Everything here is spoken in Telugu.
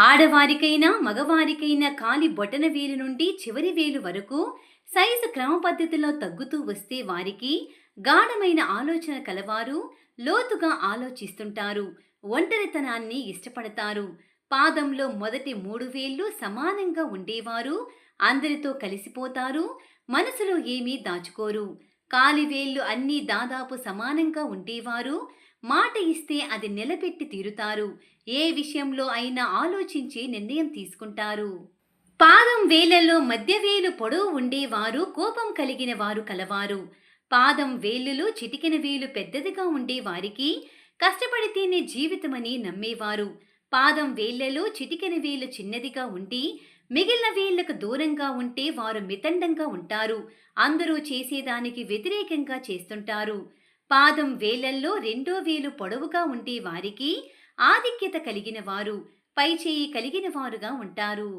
ఆడవారికైనా మగవారికైనా కాలి బొటన వేలు నుండి చివరి వేలు వరకు సైజు క్రమ పద్ధతిలో తగ్గుతూ వస్తే వారికి గాఢమైన ఆలోచన కలవారు లోతుగా ఆలోచిస్తుంటారు ఒంటరితనాన్ని ఇష్టపడతారు. పాదంలో మొదటి మూడు వేళ్ళు సమానంగా ఉండేవారు అందరితో కలిసిపోతారు మనసులో ఏమీ దాచుకోరు. కాలివేళ్ళు అన్నీ దాదాపు సమానంగా ఉండేవారు మాట ఇస్తే అది నిలబెట్టి తీరుతారు. ఏ విషయంలో అయినా ఆలోచించి నిర్ణయం తీసుకుంటారు. పాదం వేళ్ళలో మధ్య వేలు పొడవు ఉండేవారు కోపం కలిగిన వారు కలవారు. పాదం వేలులో చిటికెన వేలు పెద్దదిగా ఉండే వారికి కష్టపడితేనే జీవితమని నమ్మేవారు. పాదం వేళ్ళలో చిటికెన వేలు చిన్నదిగా ఉండి మిగిలిన వేళ్ళకు దూరంగా ఉంటే వారు మితండంగా ఉంటారు. అందరూ చేసేదానికి వ్యతిరేకంగా చేస్తుంటారు. పాదం వేలల్లో రెండో వేలు పొడవుగా ఉండే వారికి ఆధిక్యత కలిగిన వారు పై చేయి కలిగిన వారుగా ఉంటారు.